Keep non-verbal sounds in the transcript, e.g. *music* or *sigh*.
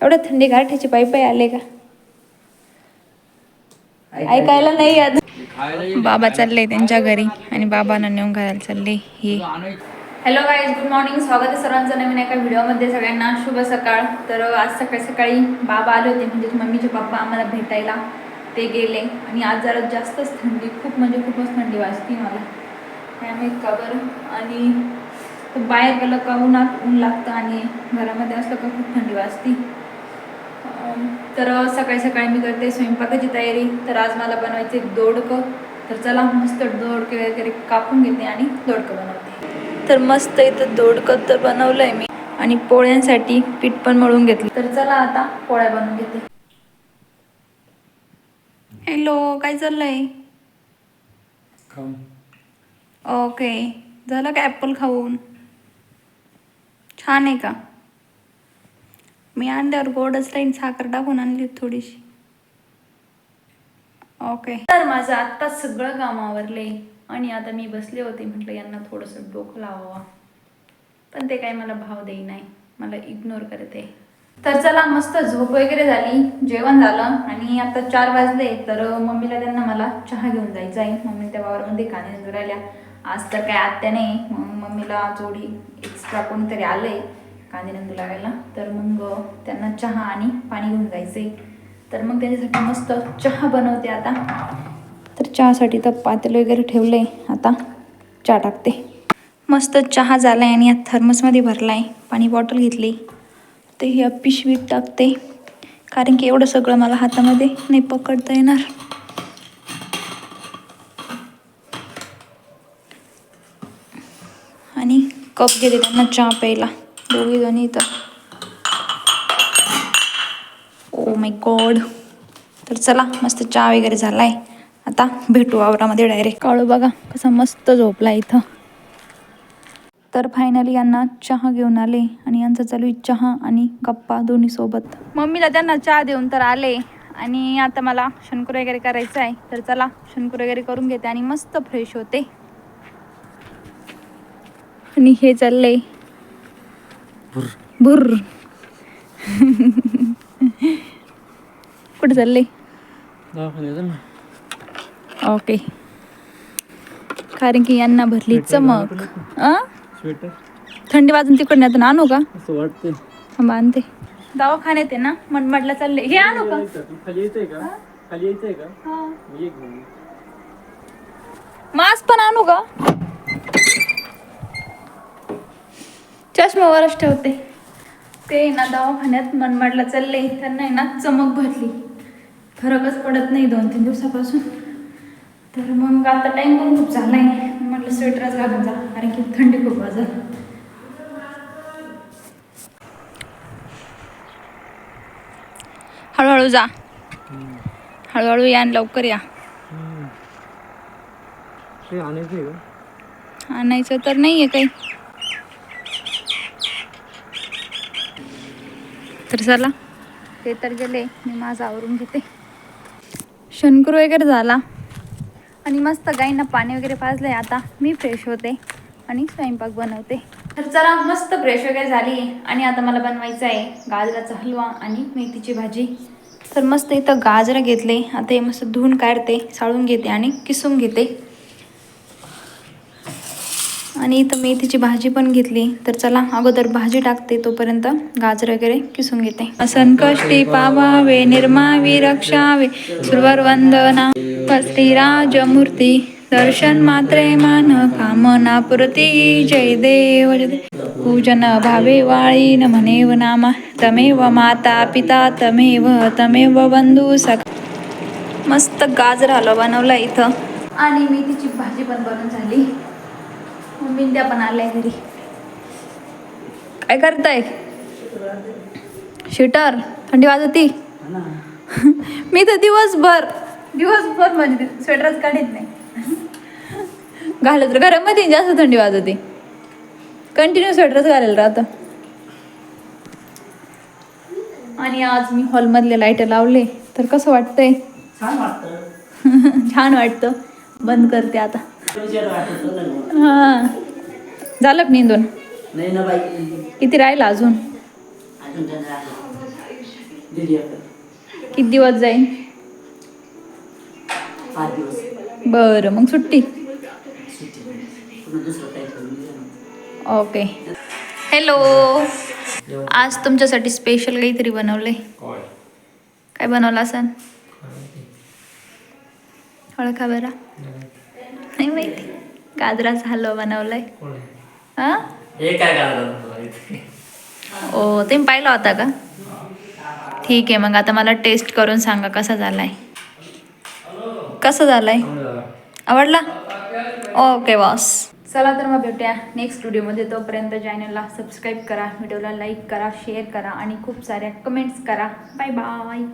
एवढं थंडी गारठ्याचे पायी पायी आले का? ऐकायला नाही येत. बाबा चालले त्यांच्या घरी आणि बाबांना नेऊन घालायला चालले. हे. हॅलो गाईज गुड मॉर्निंग स्वागत आहे सर्वांचं नवीन एका व्हिडिओमध्ये. सगळ्यांना शुभ सकाळ. तर आज सकाळी सकाळी बाबा आले होते म्हणजे मम्मीचे पप्पा आम्हाला भेटायला. ते गेले आणि आज जरा जास्तच थंडी खूप म्हणजे खूपच थंडी वाजती मला. त्यामुळे का बरं? आणि बाहेर गेलं का उन्हात ऊन लागतं आणि घरामध्ये असलं का खूप थंडी वाजती. तर सकाळी सकाळी मी करते स्वयंपाकाची तयारी. तर आज मला बनवायचे दोडकं. तर चला मस्त दोडके वगैरे कापून घेते आणि दोडकं बनवते. तर मस्त इथं दोडकं तर बनवलं आहे मी आणि पोळ्यांसाठी पीठ पण मळून घेतलं. तर चला आता पोळ्या बनवून घेते. हॅलो काय चाललंय? ओके झालं का ॲपल खाऊन? छान आहे का? मी आणल्यावर गोडच लाईन साखर टाकून आणली थोडीशी. ओके तर माझं आत्ताच सगळं काम आवरले आणि आता मी बसले होते म्हटलं यांना थोडंसं डोकं लावावं. पण ते काही मला भाव देई नाही. मला इग्नोर करते. तर चला मस्त झोप वगैरे झाली. जेवण झालं. आणि आता चार वाजले. तर मम्मीला त्यांना मला चहा घेऊन जायचं आहे मम्मी त्या वावरामध्ये कांदे राहिल्या आज तर काय आत्या नाही. मग मम्मीला जोडी एक्स्ट्रा कोणीतरी आलंय. कांदे नंदू लागायला. तर मग त्यांना चहा आणि पाणी घेऊन जायचंय. तर मग त्यांच्यासाठी मस्त चहा बनवते आता. तर चहासाठी तर पातेलं वगैरे ठेवलं आहे आता चहा टाकते. मस्त चहा झाला आहे आणि या थर्मसमध्ये भरला आहे पाणी बॉटल घेतली. ते ह्या पिशवीत टाकते. कारण की एवढं सगळं मला हातामध्ये नाही पकडता येणार. आणि कप घेते त्यांना चहा प्यायला. दोघी जणी ओ माय गॉड तर चला मस्त चहा वगैरे झाला आहे आता भेटू वावरामध्ये डायरेक्ट काळू बघा कसा मस्त झोपला इथं. तर फायनली यांना चहा घेऊन आले आणि यांचा चालू आहे चहा आणि गप्पा दोन्ही सोबत. मम्मीला त्यांना चहा देऊन तर आले आणि आता मला शंकर वगैरे करायचं आहे. तर चला शंकर वगैरे करून घेते आणि मस्त फ्रेश होते. आणि हे चाललंय भुर. कुठे चालले? ओके कारण की यांना भरली चमक. अ स्वेटर थंडी वाजून तिकडनं आणू का? आणते. दवाखान्यात आहे ना मनमाडला चालले. हे आणू का. मास्क पण आणू का? चष्म्यावरच ठेवते. ते ना दवाखान्यात मनमाडला चालले त्यांना आहे ना चमक भरली. फरकच पडत नाही दोन तीन दिवसापासून. तर मग आता टाइम पण खूप झालाय. म्हटलं स्वेटरच घालून जा. कारण की थंडी खूप वाजत हळूहळू जा. हळूहळू या आणि लवकर या. आणायचं तर नाही आहे काही. तर चला. ते तर गेले मी माझं आवरून घेते. शंकर वगैरे झाला. आणि मस्त गाईंना पाणी वगैरे पाजलंय. आता मी फ्रेश होते आणि स्वयंपाक बनवते. तर चला मस्त फ्रेश वगैरे झाली. आणि आता मला बनवायचं आहे गाजराचा हलवा आणि मेथीची भाजी. तर मस्त इथं गाजरं घेतले. आता हे मस्त धुवून काढते साळून घेते आणि किसून घेते. आणि इथं मेथीची भाजी पण घेतली. तर चला अगोदर भाजी टाकते तोपर्यंत गाजर वगैरे किसून घेते. संकष्टी पावावे निर्मावी रक्षावे. सुरवर वंदना श्रीराजमूर्ती दर्शन मात्रे मान कामना पुरती जय देव जय देव. पूजन भावे वाळी न म्हणेव नामा तमेव माता पिता तमेव तमेव बंधू सख. मस्त गाजर हलवा बनवला इथं. आणि मेथीची भाजी पण बनवून झाली. त्या पण आल्या घरी. काय करताय? शिटर? थंडी वाजती? *laughs* मी तर दिवसभर दिवसभर म्हणजे स्वेटरच काढत नाही. *laughs* घालत घरामध्ये जास्त थंडी वाजते. कंटिन्यू स्वेटरच घालेल राहतं. आणि आज मी हॉलमधले लाइट लावले. तर कसं वाटतंय? छान वाटतं. *laughs* छान वाटतं. बंद करते आता. हां. झालं का निंदून? नाही ना बाई. किती राहिलं अजून? किती दिवस जाईल दिवस. बरं मग सुट्टी. ओके. हॅलो आज तुमच्यासाठी स्पेशल काहीतरी बनवलंय. काय? बनवलं असं ओळखा बरा. नाही माहिती. गाजराचा हलवा बनवलाय. हा? ओ तुम्ही पाहिला होता का? ठीक आहे मग आता मला टेस्ट करून सांगा कसा झालाय. कसा झालाय? आवडला? Okay boss. चला तर मग भेटूया नेक्स्ट व्हिडिओमध्ये तोपर्यंत चॅनलला सबस्क्राईब करा व्हिडिओला लाईक करा शेअर करा आणि खूप साऱ्या कमेंट्स करा. Bye bye